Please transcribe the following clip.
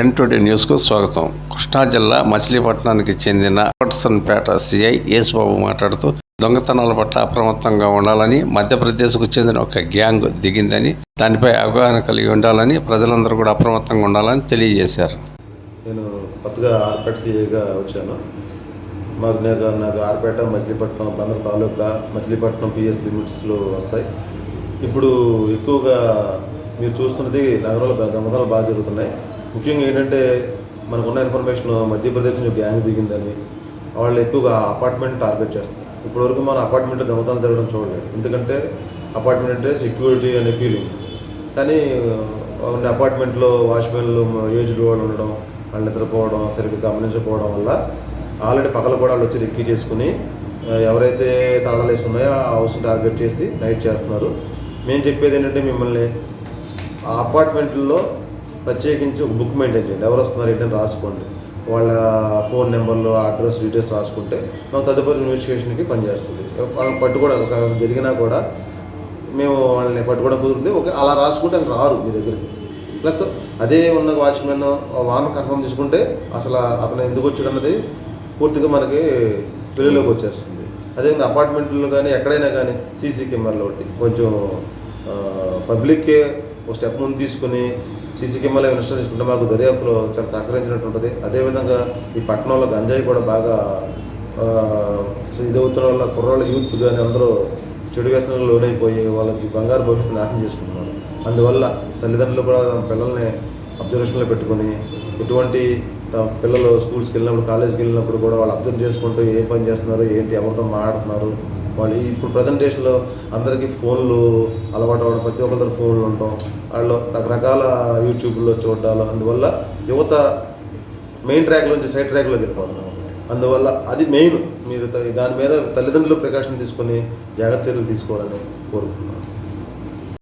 ఎన్ today న్యూస్కు స్వాగతం. కృష్ణా జిల్లా మచిలీపట్నానికి చెందిన పట్సన్పేట సిఐ యేసుబాబు మాట్లాడుతూ దొంగతనాల పట్ల అప్రమత్తంగా ఉండాలని మధ్యప్రదేశ్కు చెందిన ఒక గ్యాంగ్ దిగిందని దానిపై అవగాహన కలిగి ఉండాలని ప్రజలందరూ కూడా అప్రమత్తంగా ఉండాలని తెలియజేశారు. నేను కొత్తగా ఆర్పేట సిఐగా వచ్చాను. మాకు నాకు నాకు ఆర్పేట మచిలీపట్నం బందర్ తాలూకా మచిలీపట్నం పిఎస్ లిమిట్స్లో వస్తాయి. ఇప్పుడు ఎక్కువగా మీరు చూస్తున్నది నగరంలో దొంగతనాలు బాగా జరుగుతున్నాయి. ముఖ్యంగా ఏంటంటే మనకున్న ఇన్ఫర్మేషన్ మధ్యప్రదేశ్ నుంచి గ్యాంగ్ దిగిందని వాళ్ళు ఎక్కువగా అపార్ట్మెంట్ టార్గెట్ చేస్తారు ఇప్పటివరకు మన అపార్ట్మెంట్ దొంగతనం జరగడం చూడలేదు. ఎందుకంటే అపార్ట్మెంట్ అంటే సెక్యూరిటీ అనే ఫీలింగ్ కానీ ఉన్న అపార్ట్మెంట్లో వాచ్మెన్లు ఏజ్డ్ వాళ్ళు ఉండడం వాళ్ళు నిద్రపోవడం సరిగ్గా గమనించకపోవడం వల్ల ఆల్రెడీ పక్కల కూడా వాళ్ళు వచ్చి రిక్కీ చేసుకుని ఎవరైతే తాళాలు వేసి ఉన్నాయో ఆ హౌస్ టార్గెట్ చేసి నైట్ చేస్తున్నారు. మేము చెప్పేది ఏంటంటే మిమ్మల్ని ఆ అపార్ట్మెంట్లో ప్రత్యేకించి ఒక బుక్ మెయింటైన్ చేయండి. ఎవరు వస్తున్నారు ఏంటని రాసుకోండి. వాళ్ళ ఫోన్ నెంబర్లు అడ్రస్ డీటెయిల్స్ రాసుకుంటే మాకు తదుపరి ఇన్వెస్టిగేషన్కి పనిచేస్తుంది వాళ్ళని పట్టుకోవడం ఒక జరిగినా కూడా మేము వాళ్ళని పట్టుకోవడం కుదురుతుంది ఓకే అలా రాసుకుంటే వాళ్ళు రారు మీ దగ్గరికి. ప్లస్ అదే ఉన్న వాచ్మెన్ వాన్ కన్ఫర్మ్ చేసుకుంటే అసలు అతను ఎందుకు వచ్చాడు అన్నది పూర్తిగా మనకి వెలుగులోకి వచ్చేస్తుంది. అదేవిధంగా అపార్ట్మెంట్లో కానీ ఎక్కడైనా కానీ సీసీ కెమెరాలు ఒకటి కొంచెం పబ్లిక్కే ఒక స్టెప్ ముందు తీసుకుని సీసీ కెమెరాలు ఇన్స్టాల్ చేసుకుంటే మాకు దర్యాప్తులో చాలా సహకరించినట్టు ఉంటుంది. అదేవిధంగా ఈ పట్టణంలో గంజాయి కూడా బాగా ఇదవుతున్న వల్ల కుర్రాళ్ళ యూత్ కానీ అందరూ చెడు వ్యసనాలు లోనైపోయి వాళ్ళ బంగారు భవిష్యత్తు నాశనం చేసుకుంటున్నారు. అందువల్ల తల్లిదండ్రులు కూడా పిల్లల్ని అబ్జర్వేషన్లో పెట్టుకొని ఎటువంటి పిల్లలు స్కూల్స్కి వెళ్ళినప్పుడు కాలేజ్కి వెళ్ళినప్పుడు కూడా వాళ్ళు అబ్జర్వ్ చేసుకుంటూ ఏ పని చేస్తున్నారు ఏంటి ఎవరితో మాట్లాడుతున్నారు. వాళ్ళు ఇప్పుడు ప్రజెంటేషన్లో అందరికీ ఫోన్లు అలవాటు అవ్వడం ప్రతి ఒక్కరి ఫోన్లు ఉండటం వాళ్ళు రకరకాల యూట్యూబ్లో చూడాలి అందువల్ల యువత మెయిన్ ట్రాక్ నుంచి సైడ్ ట్రాక్లో వెళ్ళిపోతున్నాం అందువల్ల అది మెయిన్ మీరు దాని మీద తల్లిదండ్రులు ప్రికాషన్ తీసుకొని జాగ్రత్త చర్యలు తీసుకోవాలని కోరుకుంటున్నాను.